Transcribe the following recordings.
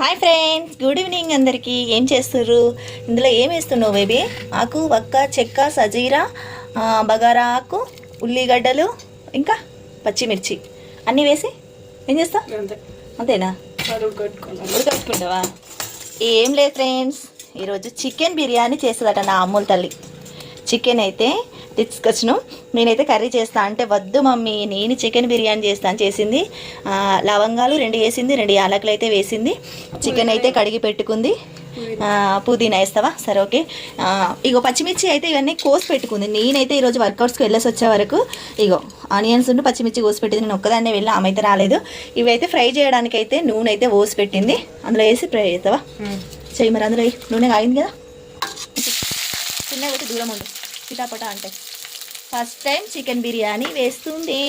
Hi friends good evening అందరికీ. ఏం చేస్తుర్రు? ఇందులో ఏం వేస్తున్నావు బేబీ? ఆకు వక్క చెక్క సజీరా బగారా ఆకు ఉల్లిగడ్డలు ఇంకా పచ్చిమిర్చి. అన్నీ వేసి ఏం చేస్తావు? అంతే. అంతేనా? ఉడకట్టుకుంటావా ఏం లేదు ఫ్రెండ్స్ ఈరోజు చికెన్ బిర్యానీ చేస్తుందట నా అమ్ముల తల్లి. చికెన్ అయితే తీసుకొచ్చును. నేనైతే కర్రీ చేస్తా అంటే వద్దు మమ్మీ నేను చికెన్ బిర్యానీ చేస్తా అని చేసింది. లవంగాలు రెండు వేసింది రెండు యాలకులు అయితే వేసింది. చికెన్ అయితే కడిగి పెట్టుకుంది. పుదీనా వేస్తావా? సరే ఓకే. ఇగో పచ్చిమిర్చి అయితే ఇవన్నీ కోసి పెట్టుకుంది. నేనైతే ఈరోజు వర్కౌట్స్కి వెళ్ళేసి వచ్చే వరకు ఇగో ఆనియన్స్ ఉండి పచ్చిమిర్చి కోసి పెట్టింది. నేను ఒక్కదాన్నే వెళ్ళి ఆమె అయితే రాలేదు. ఇవైతే ఫ్రై చేయడానికి అయితే నూనె అయితే పోసి పెట్టింది. అందులో వేసి ఫ్రై చేస్తావా? చెయ్యి మరి అందులో. నూనె కాగింది కదా? చిన్న పెట్టి దూరం ఉండు. చిటాపట అంటే. ఫస్ట్ టైం చికెన్ బిర్యానీ వేస్తుంది.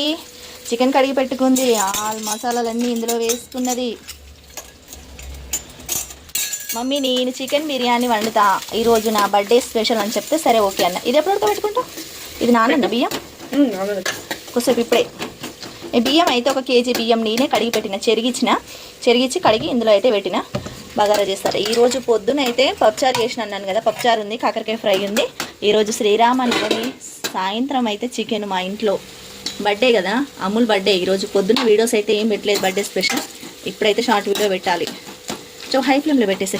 చికెన్ కడిగి పెట్టుకుంది. ఆల్ మసాలాలన్నీ ఇందులో వేసుకున్నది. మమ్మీ నేను చికెన్ బిర్యానీ వండుతా. ఈరోజు నా బర్త్డే స్పెషల్ అని చెప్తే సరే ఓకే అన్న. ఇది ఎప్పుడు పెట్టుకుంటా? ఇది నాన్న బియ్యం? కొద్దిసేపు ఇప్పుడే. బియ్యం అయితే ఒక కేజీ బియ్యం నేనే కడిగి పెట్టిన చెరిగిచ్చిన. చెరిగిచ్చి కడిగి ఇందులో అయితే పెట్టిన. బగారా చేస్తారు ఈరోజు పొద్దున అయితే పప్పుచారు చేసిన అన్నాను కదా పప్పుచారు ఉంది కాకరకాయ ఫ్రై ఉంది. ఈరోజు శ్రీరామ నవమి సాయంత్రం అయితే చికెన్ మా ఇంట్లో. బర్త్డే కదా అమూల్ బర్త్డే ఈరోజు పొద్దున వీడియోస్ అయితే ఏం పెట్టలేదు బర్త్డే స్పెషల్ ఇప్పుడైతే షార్ట్ వీడియో పెట్టాలి. సో హై ఫ్లేమ్లో పెట్టేసి.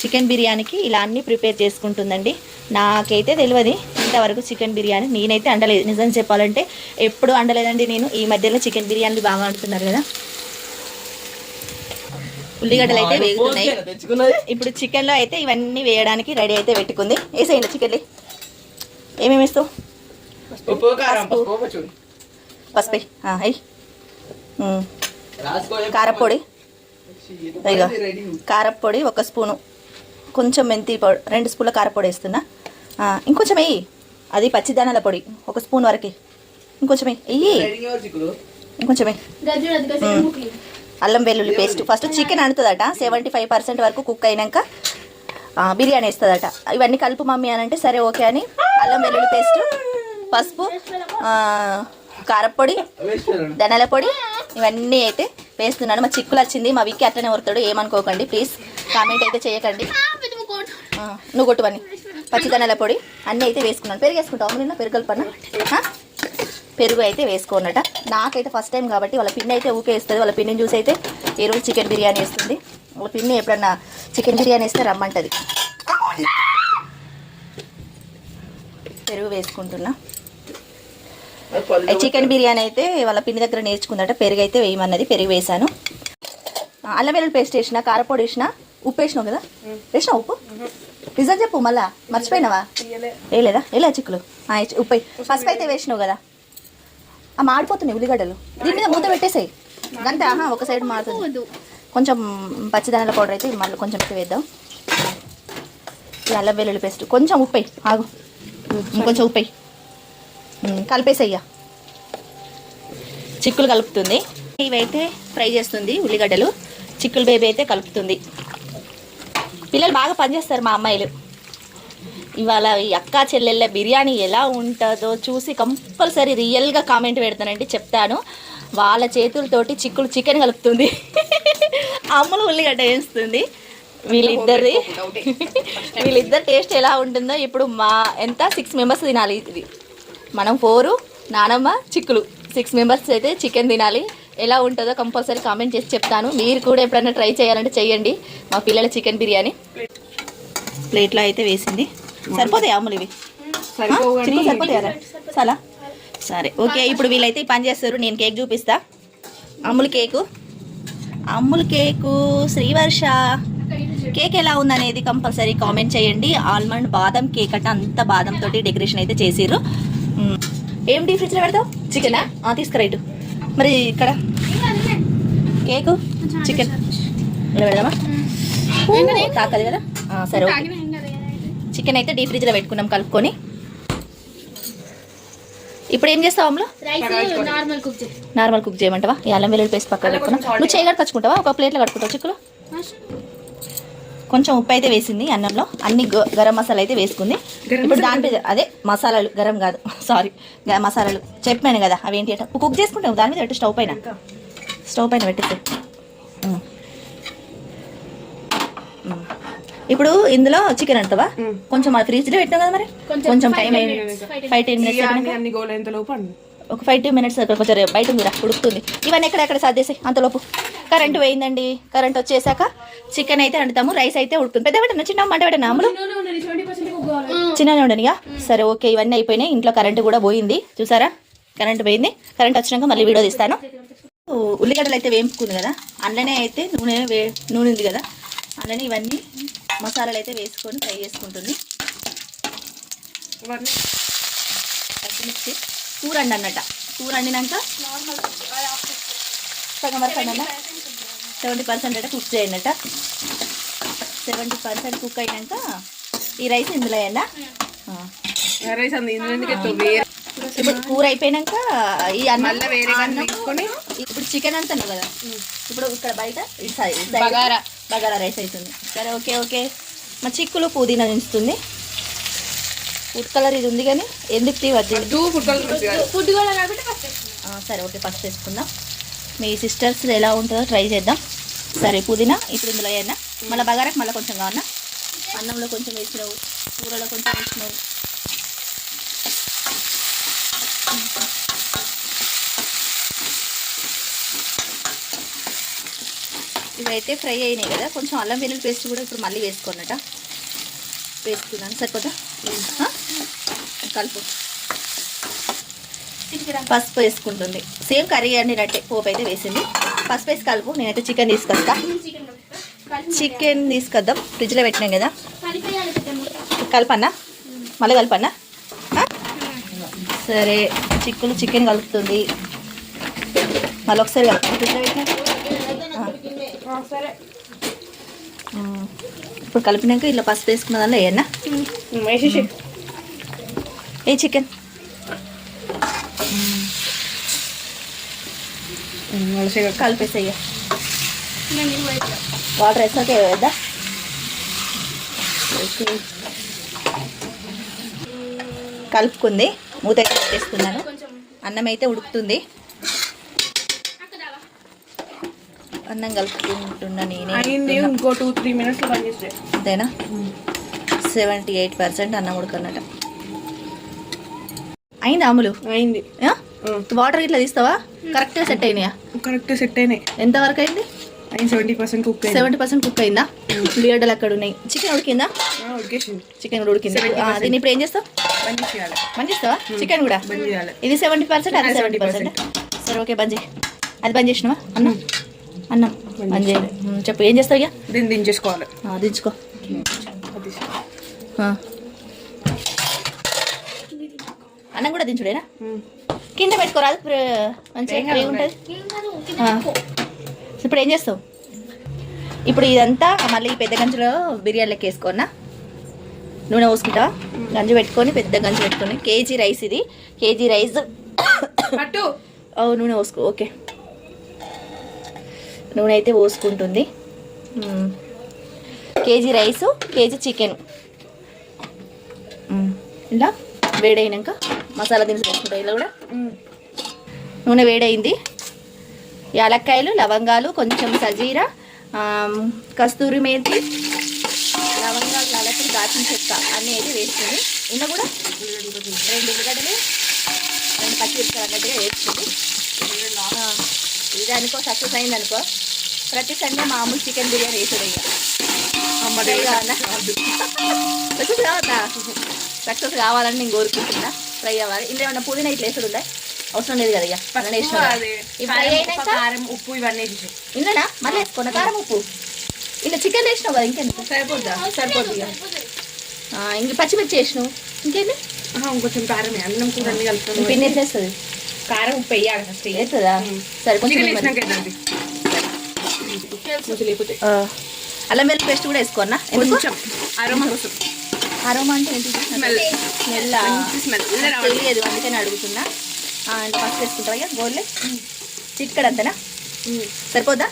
చికెన్ బిర్యానీకి ఇలా అన్నీ ప్రిపేర్ చేసుకుంటుందండి. నాకైతే తెలియదు ఇంతవరకు చికెన్ బిర్యానీ నేనైతే అండలేదు. నిజం చెప్పాలంటే ఎప్పుడు అండలేదండి నేను. ఈ మధ్యలో చికెన్ బిర్యానీ బాగా అంటున్నారు కదా. ఉల్లిగడ్డలు అయితే వేగుతున్నాయి. ఇప్పుడు చికెన్లో అయితే ఇవన్నీ వేయడానికి రెడీ అయితే పెట్టుకుంది. వేసేయండి చికెన్లు. ఏమేమి వేస్తావు? పసుపు. అయ్యి కారపొడి. కారపొడి ఒక స్పూను. కొంచెం మెంతి పొడి రెండు స్పూన్ల కారపొడి వేస్తున్నా. ఇంకొంచెం వెయ్యి అది పచ్చిదానాల పొడి. ఒక స్పూన్ వరకు. ఇంకొంచెం వెయ్యి వెయ్యి ఇంకొంచెం వెయ్యి అల్లం వెల్లుల్లి పేస్ట్ ఫస్ట్ చికెన్ అంటుతుందట సెవెంటీ ఫైవ్ పర్సెంట్ వరకు కుక్ అయినాక బిర్యానీ వేస్తుందట. ఇవన్నీ కలుపు మమ్మీ అని అంటే సరే ఓకే అని అల్లం వెల్లుల్లి పేస్ట్ పసుపు కారపొడి ధనాల పొడి ఇవన్నీ అయితే వేస్తున్నాను. మా చిక్కులు వచ్చింది. మా విక్కి అట్లనే వరుతాడు ఏమనుకోకండి ప్లీజ్ కామెంట్ అయితే చేయకండి. నువ్వు కొట్టువని పచ్చిదనాల పొడి అన్నీ అయితే వేసుకున్నాను. పెరుగు వేసుకుంటావు నిన్న పెరుగు కలపన్నా ఆ? పెరుగు అయితే వేసుకోనట. నాకైతే ఫస్ట్ టైం కాబట్టి వాళ్ళ పిన్ని అయితే ఊకే వేస్తుంది. వాళ్ళ పిన్నిని చూసి అయితే ఈరోజు చికెన్ బిర్యానీ వేస్తుంది. వాళ్ళ పిన్ని ఎప్పుడన్నా చికెన్ బిర్యానీ వేస్తే రమ్మంటది. పెరుగు వేసుకుంటున్నా. చికెన్ బిర్యానీ అయితే వాళ్ళ పిన్ని దగ్గర నేర్చుకుందట. పెరుగు అయితే వేయమన్నది. పెరుగు వేసాను అల్లం వెల్లుల్లి పేస్ట్ వేసిన కారపొడి వేసిన ఉప్పు వేసినావు కదా? వేసినావు ఉప్పు? నిజం చెప్పు మళ్ళా. మర్చిపోయినావా? వేయలేదా? వేయలే చిక్కులు? ఉప్పు. పసుపు అయితే వేసినావు కదా? ఆ మాడిపోతున్నాయి ఉల్లిగడ్డలు. దీని మీద మూత పెట్టేసాయి. గంట ఆహా ఒక సైడ్ మారుతుంది కొంచెం పచ్చిదనాల పౌడర్ అయితే మళ్ళీ కొంచెం వేద్దాం. అల్లం వెల్లుల్లి పేస్ట్. కొంచెం ఉప్పు. ఆగు. ఇంకొంచెం ఉప్పు కలిపేసయ్యా. చిక్కులు కలుపుతుంది. ఇవైతే ఫ్రై చేస్తుంది ఉల్లిగడ్డలు. చిక్కులు బేబీ అయితే కలుపుతుంది. పిల్లలు బాగా పనిచేస్తారు మా అమ్మాయిలు. ఇవాళ ఈ అక్క చెల్లెళ్ళ బిర్యానీ ఎలా ఉంటుందో చూసి కంపల్సరీ రియల్గా కామెంట్ పెడతానండి చెప్తాను. వాళ్ళ చేతులతోటి చిక్కులు చికెన్ కలుపుతుంది. అమ్ములు ఉల్లిగడ్డ వేస్తుంది. వీళ్ళిద్దరిది వీళ్ళిద్దరు టేస్ట్ ఎలా ఉంటుందో ఇప్పుడు మా ఎంత? సిక్స్ మెంబర్స్ తినాలి ఇది. మనం ఫోరు నానమ్మ చిక్కులు. సిక్స్ మెంబర్స్ అయితే చికెన్ తినాలి. ఎలా ఉంటుందో కంపల్సరీ కామెంట్ చేసి చెప్తాను. మీరు కూడా ఎప్పుడైనా ట్రై చేయాలంటే చేయండి. మా పిల్లల చికెన్ బిర్యానీ. ప్లేట్లో అయితే వేసింది. సరిపోతాయి అమ్ములు ఇవి? చిక్కులు సరిపోతాయా? చాలా సరే ఓకే ఇప్పుడు వీళ్ళైతే ఈ పని చేస్తారు. నేను కేక్ చూపిస్తా. Ammulu cake. Ammulu cake Srivarsha. Cake ఎలా ఉందనేది కంపల్సరీ కామెంట్ చేయండి. ఆల్మండ్ బాదం కేక్ అంటే అంత బాదం తోటి డెకరేషన్ అయితే చేసిర్రు. మ్, ఏం డీ ఫ్రిడ్జ్లో పెడతావు? చికెనా తీసుకురా ఇటు. మరి ఇక్కడ కేకు చికెన్. ఇలా పెడదామా? తాకదు కదా? సరే ఓకే. చికెన్ అయితే డీ ఫ్రిడ్జ్లో పెట్టుకున్నాం కలుపుకొని. ఇప్పుడు ఏం చేస్తావు అమ్ములు? నార్మల్ కుక్ చేయమంటావా? ఈ అల్లం వెల్లుల్లి పేస్ట్ పక్కన పెట్టుకున్నా. నువ్వు చేయగడ కచ్చుకుంటావా ఒక ప్లేట్లో కట్టుకుంటావు చిక్కులు? కొంచెం ఉప్పు అయితే వేసింది అన్నంలో. అన్ని గరం మసాలా అయితే వేసుకుంది. ఇప్పుడు దాని మీద అదే మసాలాలు గరం కాదు. సారీ మసాలాలు. చెప్పాను కదా అవి ఏంటి అంటే కుక్ చేసుకుంటావు దాని మీద పెట్టు స్టవ్ పైన. స్టవ్ పైన పెట్టేసి ఇప్పుడు ఇందులో చికెన్ అంటావా. కొంచెం అది ఫ్రిడ్జ్లో పెట్టాం కదా మరి? కొంచెం టైం ఫైవ్ టెన్ మినిట్స్ ఒక ఫైవ్ టూ మినిట్స్ కొంచెం బయట ఉందిరా ఉడుకుతుంది. ఇవన్నీ ఎక్కడెక్కడ సర్దేసి అంతలోపు కరెంట్ పోయిందండి. కరెంట్ వచ్చేసాక చికెన్ అయితే వండుతాము రైస్ అయితే ఉడుకుతుంది. పెద్ద పెట్టిన? చిన్న మంట పెట్టిన అమ్ములు? చిన్నగా ఉండనిగా సరే ఓకే ఇవన్నీ అయిపోయినాయి. ఇంట్లో కరెంట్ కూడా పోయింది. చూసారా? కరెంట్ పోయింది. కరెంట్ వచ్చినాక మళ్ళీ వీడియో తీస్తాను. ఉల్లిగడ్డలు అయితే వేపుకుంది కదా. అందులోనే అయితే నూనె వే నూనె ఉంది కదా. అందులోనే ఇవన్నీ మసాలాలు అయితే వేసుకొని ఫ్రై చేసుకుంటుంది. పచ్చిమిర్చి. కూర అండి అన్నట్ట కూర వండినాక సగం వరకు అన్న సెవెంటీ పర్సెంట్ అంటే కుక్ చేయండి సెవెంటీ పర్సెంట్ కుక్ అయినాక ఈ రైస్ ఇందులో వేయండి? రైస్ ఎత్తు వేరే ఇప్పుడు కూర అయిపోయినాక ఈ అన్నం వేరే ఇప్పుడు చికెన్ అంటాను కదా. ఇప్పుడు ఇక్కడ బయట ఇటు సైడ్ ఇటు సైడ్ బగారా. బగారా రైస్ అవుతుంది సరే ఓకే ఓకే. మా చిక్కులు పుదీనా దించుతుంది. ఫుడ్ కలర్ ఇది ఉంది కానీ ఎందుకు టూ ఫుడ్ కలర్ సరే ఓకే ఫస్ట్ వేసుకుందాం మీ సిస్టర్స్ ఎలా ఉంటుందో ట్రై చేద్దాం. సరే పుదీనా ఇప్పుడు ఇందులో వేయన్నా మళ్ళీ బగారకు మళ్ళీ కొంచెం కావన్నా అన్నంలో కొంచెం వేసినావు కూరలో కొంచెం వేసినావు. ఇవైతే ఫ్రై అయినాయి కదా కొంచెం అల్లం వెల్లుల్లి పేస్ట్ కూడా ఇప్పుడు మళ్ళీ వేసుకోనట వేసుకున్నాను సరిపోతా ఆ? కలుపు. పసుపు వేసుకుంటుంది. సేమ్ కర్రీ అండినట్టే పోపు అయితే వేసింది. పసుపు వేసి కలుపు నేనైతే చికెన్ తీసుకొస్తా. చికెన్ తీసుకొద్దాం. ఫ్రిడ్జ్లో పెట్టినాం కదా. కలపన్నా? మళ్ళీ కలపన్నా? సరే చిక్కులు చికెన్ కలుపుతుంది. మళ్ళీ ఒకసారి కలుపు ఫ్రిడ్జ్లో పెట్టినా సరే. ఇప్పుడు కలిపినాక ఇలా పసుపు వేసుకున్న దానిలో వేసేసి ఏ చికెన్? కలిపేసేయ ఇట్లా. వాటర్ వేసాక వేద్దా కలుపుకుంది. మూత కొంచెం. అన్నం అయితే ఉడుకుతుంది అక్క దావా అన్నం కలుపుకుంటున్నా నేనే. అయింది ఇంకో టూ త్రీ మినిట్స్ అంతేనా? సెవెంటీ ఎయిట్ పర్సెంట్ అన్నం ఉడకన్నట. అయింది అమ్ములు? అయింది? వాటర్ ఇట్లా తీస్తావా? కరెక్ట్గా సెట్ అయినాయా? కరెక్ట్ సెట్ అయినాయి. ఎంత వరకు అయింది? సెవెంటీ పర్సెంట్ కుక్ అయింది. సెవెంటీ పర్సెంట్ కుక్ అయిందా? ఉల్లిగడ్డలు అక్కడ ఉన్నాయి. చికెన్ ఉడికిందా? ఉడికేసింది. చికెన్ కూడా ఉడికింది? దీన్ని ఇప్పుడు ఏం చేస్తావు? బంద్ చేయాలి. బంద్ చేస్తావా? చికెన్ కూడా? ఇది సెవెంటీ పర్సెంట్ అది సెవెంటీ పర్సెంట్ సరే ఓకే బంద్ చేయి. అది బంద్ చేసినావా? అన్నం? అన్నం. చెప్పు ఏం చేస్తావు ఇక? దీన్ని దించేసుకోవాలి. దించుకో. అన్నం కూడా దించుడేనా. కింద పెట్టుకోరాదు మంచిగా ఉంటుంది. ఇప్పుడు ఏం చేస్తావు? ఇప్పుడు ఇదంతా మళ్ళీ పెద్ద గంజులో బిర్యానీ లెక్క వేసుకోనా నూనె పోసుకుంటా గంజు పెట్టుకొని పెద్ద గంజు పెట్టుకొని. కేజీ రైస్ ఇది. కేజీ రైస్ నూనె పోసుకో ఓకే. నూనె అయితే పోసుకుంటుంది. KG rice KG chicken. ఇలా వేడైనాక మసాలా దినుసులు వేసుకుంటా ఇలా కూడా. నూనె వేడైంది యాలక్కాయలు లవంగాలు కొంచెం సజీరా కస్తూరి మేతి లవంగాలు యాలకులు దాచిన చెక్క అన్నీ అయితే వేసుకుంది ఇంకా కూడా రెండు ఉల్లిగడ్డలు రెండు పచ్చిమిరపకాయలు అన్నట్టుగా వేసుకుంది ఆ, ఇది అనుకో సక్సెస్ అయింది అనుకో ప్రతి సండే మామూలు చికెన్ బిర్యానీ వేసుడు సక్సెస్ కావద్దా? సక్సెస్ కావాలని నేను కోరుకుంటున్నా. ఫ్రై అవ్వాలి ఇందులో ఏమన్నా పుదీనా ఇట్లా వేసుడు ఉందా? అవసరం లేదు కదా ఇక వేసినాం కారం, ఉప్పు ఇవన్నీ ఇందులోనా? మళ్ళీ వేసుకోండి కారం ఉప్పు. ఇలా చికెన్ వేసినావు కదా ఇంకెందుకు? సరిపోద్దా? సరిపోద్ది ఇక. పచ్చిమిర్చి వేసినావు. ఆహా, ఇంకొంచెం కారం అన్నం కూడా అన్ని కలుపుతాను పిన్ని ఎట్లా వేస్తుంది? కారం ఉప్పు వేయాలి ఫస్ట్ వేస్తుందా సరే కొంచెం అల్లం వెల్లుల్లి పేస్ట్ కూడా వేసుకోన్నా ఎందుకు కొంచెం అరోమా కోసం అరోమా అంటే ఏంటి స్మెల్ స్మెల్ తెలియదు అందుకని అడుగుతున్నా ఫస్ట్ వేసుకుంటావా ఇక గోర్లే చిక్కడు అంతేనా సరిపోద్దా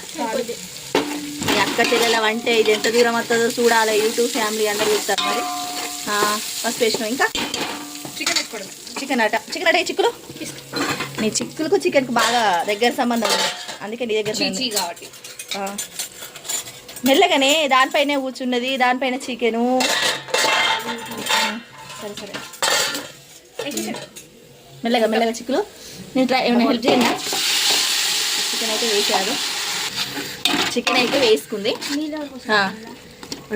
మీ అక్క చెల్లెల వంటే ఇది ఎంత దూరం వస్తుందో చూడాలి యూట్యూబ్ ఫ్యామిలీ అందరూ చూస్తారు మరి ఫస్ట్ వేసినావు ఇంకా చికెన్ వేసుకోవడం చికెన్ అట చికెన్ అట చిక్కులు నీ చిక్కులకు చికెన్కి బాగా దగ్గర సంబంధం ఉంది. అందుకే నీ దగ్గర కాబట్టి. మెల్లగానే దానిపైనే కూర్చున్నది దానిపైన చికెను. సరే సరే. మెల్లగా మెల్లగా చిక్కులు. నేను ట్రై ఏమైనా హెల్ప్ చేయనా? చికెన్ అయితే వేసారు చికెన్ అయితే వేసుకుంది. నీళ్ళు పోసి ఆ,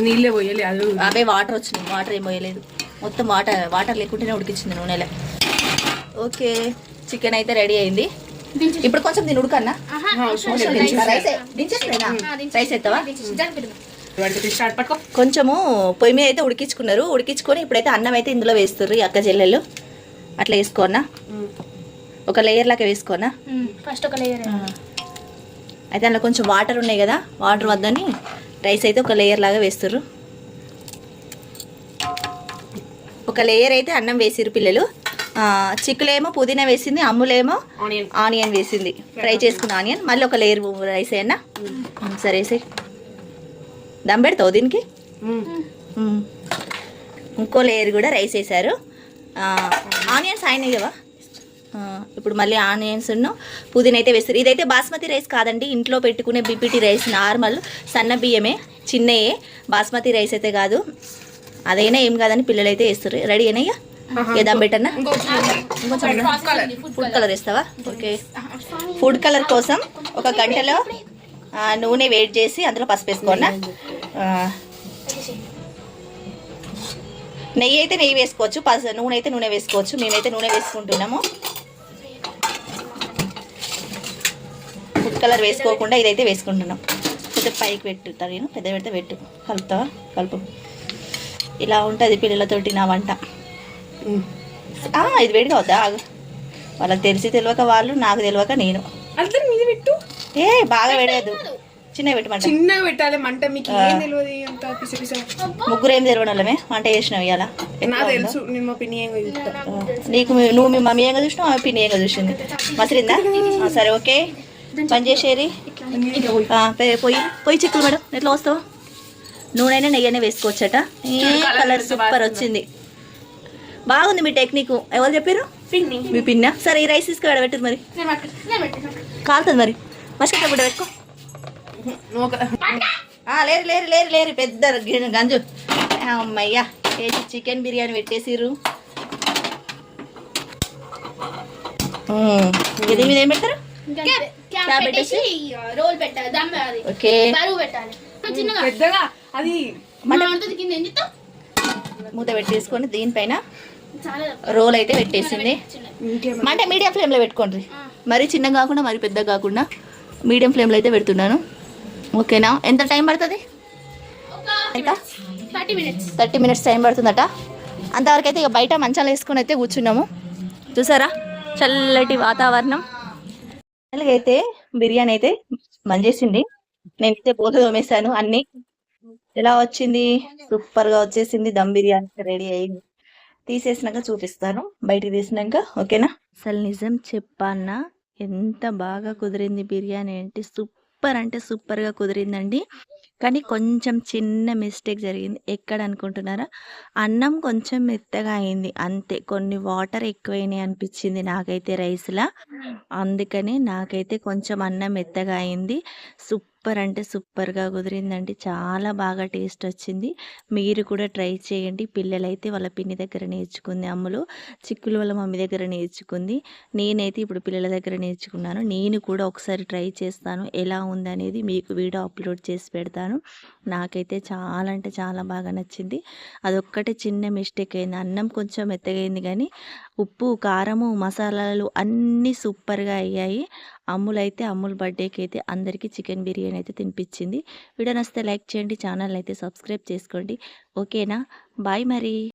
నీళ్ళే పోయాలి అది అవే వాటర్ వచ్చినాయి వాటర్ ఏం పోయలేదు. మొత్తం వాటర్ వాటర్ లేకుంటేనే ఉడికించింది నూనెలో. ఓకే. చికెన్ అయితే రెడీ అయింది. ఇప్పుడు కొంచెం దీని ఉడకన్నా. రైస్. దించేస్తేనా ఆ, దించేసి. రైస్ ఎత్తావా? దించేసి. జరిపిద్దాం. వాడికి స్టార్ట్ పట్టుకో. కొంచెము పొయ్యి మీద అయితే ఉడికించుకున్నారు. ఉడికించుకొని ఇప్పుడైతే అన్నం అయితే ఇందులో వేస్తుర్రు ఈ అక్క చెల్లెళ్ళు అట్లా వేసుకోనా ఒక లేయర్ లాగా వేసుకోనా ఫస్ట్ ఒక లేయర్ అయితే అందులో కొంచెం వాటర్ ఉన్నాయి కదా వాటర్ వద్దని రైస్ అయితే ఒక లేయర్ లాగా వేస్తుర్రు. ఒక లేయర్ అయితే అన్నం వేసిర్రు పిల్లలు. చిక్కులేమో పుదీనా వేసింది అమ్ములేమో ఆనియన్ వేసింది. ఫ్రై చేసుకున్న ఆనియన్. మళ్ళీ ఒక లేయర్ రైస్ అయినా సరే వేసేయ్. దమ్ పెడతావు దీనికి? మ్మ్. ఇంకో లేయర్ కూడా రైస్ వేసారు ఆనియన్స్ అయినాయి కదా. ఇప్పుడు మళ్ళీ ఆనియన్స్ పుదీనా అయితే వేస్తారు. ఇదైతే బాస్మతి రైస్ కాదండి. ఇంట్లో పెట్టుకునే బీపీటీ రైస్ నార్మల్ సన్న బియ్యమే చిన్నయే. బాస్మతి రైస్ అయితే కాదు. అదైనా ఏం కాదని పిల్లలు అయితే వేస్తారు. రెడీ అయినాయిగా ఏదాం బెటర్నా? Food colour. వేస్తావా ఓకే. ఫుడ్ కలర్ కోసం ఒక గంటలో నూనె వేడి చేసి అందులో పసుపు వేసుకోనా. నెయ్యి అయితే నెయ్యి వేసుకోవచ్చు పసు నూనె అయితే నూనె వేసుకోవచ్చు. మేమైతే నూనె వేసుకుంటున్నాము. ఫుడ్ కలర్ వేసుకోకుండా ఇదైతే వేసుకుంటున్నాం. కొంచెం పైకి పెట్టుతా నేను పెద్ద పెడితే పెట్టు. కలుపుతావా? కలుపు. ఇలా ఉంటుంది పిల్లలతోటి నా వంట. ఇది వేడిగా వద్దా ఆగు వాళ్ళకి తెలిసి తెలియక వాళ్ళు నాకు తెలియక నేను. మీద పెట్టు. ఏ బాగా వేడేది చిన్న పెట్టమంట చిన్నగా పెట్టాలి మంట మీకు ఏం తెలియదు అంత పిస పిస. ముగ్గురు ఏం తెలియని వాళ్ళమే? వంట చేసినావు ఇవాళ నాకు తెలుసు నేను మా పిన్ని ఏం చెప్తా నీకు నువ్వు మీ మమ్మీ ఏంగా చూసినావు ఆమె పిన్ని ఏంగా చూసింది. మసిలిందా? ఆ, సరే ఓకే. పని చేసేరి ఆ, పే- పోయి పోయి చిక్కులు మేడం ఎట్లా వస్తావు? నూనె అయినా నెయ్యి అయినా వేసుకోవచ్చట. ఏ కలర్ సూపర్ వచ్చింది. బాగుంది మీ టెక్నిక్ ఎవరు చెప్పారు? పిన్ని. మీ పిన్న? సరే ఈ రైస్ తీసుకురాడ పెట్టు మరి. కాలుతుంది మరి. మసిక కూడా పెట్టుకో. లేరు లేరు లేరు లేరు. పెద్ద గి- గంజు. అమ్మయ్యా చేసి చికెన్ బిర్యానీ పెట్టేసిర్రు. ఇది మీద ఏం పెడతారు? రోల్ పెట్టాలి ఓకే. పెట్టాలి. పెద్దగా అది మూత పెట్టేసుకొని దీనిపైన రోల్ అయితే పెట్టేసింది. అంటే మీడియం ఫ్లేమ్లో పెట్టుకోండి. మరీ చిన్నగా కాకుండా మరీ పెద్దగా కాకుండా మీడియం ఫ్లేమ్లో అయితే పెడుతున్నాను. ఓకేనా? ఎంత టైం పడుతుంది? ఇంకా థర్టీ మినిట్స్. టైం పడుతుందట. అంతవరకు అయితే ఇక బయట మంచాలు వేసుకొని అయితే కూర్చున్నాము. చూసారా? చల్లటి వాతావరణం. అయితే బిర్యానీ అయితే మంచేసింది నేనైతే పోత తోమేశాను అన్ని. ఎలా వచ్చింది? సూపర్గా వచ్చేసింది. దమ్ బిర్యానీ రెడీ అయింది. తీసేసినాక చూపిస్తాను. బయటికి తీసినాక ఓకేనా? అసలు నిజం చెప్పానా ఎంత బాగా కుదిరింది బిర్యానీ అంటే సూపర్ అంటే సూపర్గా కుదిరిందండి. కానీ కొంచెం చిన్న మిస్టేక్ జరిగింది. ఎక్కడ అనుకుంటున్నారా? అన్నం కొంచెం మెత్తగా అయింది. అంతే కొన్ని వాటర్ ఎక్కువైనాయి అనిపించింది నాకైతే రైస్లా అందుకని నాకైతే కొంచెం అన్నం మెత్తగా అయింది. సూపర్ సూపర్ అంటే సూపర్గా కుదిరిందండి. చాలా బాగా టేస్ట్ వచ్చింది. మీరు కూడా ట్రై చేయండి. పిల్లలైతే వాళ్ళ పిన్ని దగ్గర నేర్చుకుంది అమ్ములు. చిక్కులు వాళ్ళ మమ్మీ దగ్గర నేర్చుకుంది. నేనైతే ఇప్పుడు పిల్లల దగ్గర నేర్చుకున్నాను. నేను కూడా ఒకసారి ట్రై చేస్తాను. ఎలా ఉందనేది మీకు వీడియో అప్లోడ్ చేసి పెడతాను. నాకైతే చాలా అంటే చాలా బాగా నచ్చింది. అదొక్కటే చిన్న మిస్టేక్ అయింది. అన్నం కొంచెం మెత్తగైంది కానీ ఉప్పు కారము మసాలాలు అన్నీ సూపర్గా అయ్యాయి. అమ్ములైతే అమ్ముల్ బర్త్డేకి అయితే అందరికీ చికెన్ బిర్యానీ అయితే తినిపించింది. వీడియో నచ్చితే లైక్ చేయండి ఛానల్ అయితే సబ్స్క్రైబ్ చేసుకోండి. ఓకేనా? బాయ్ మరి.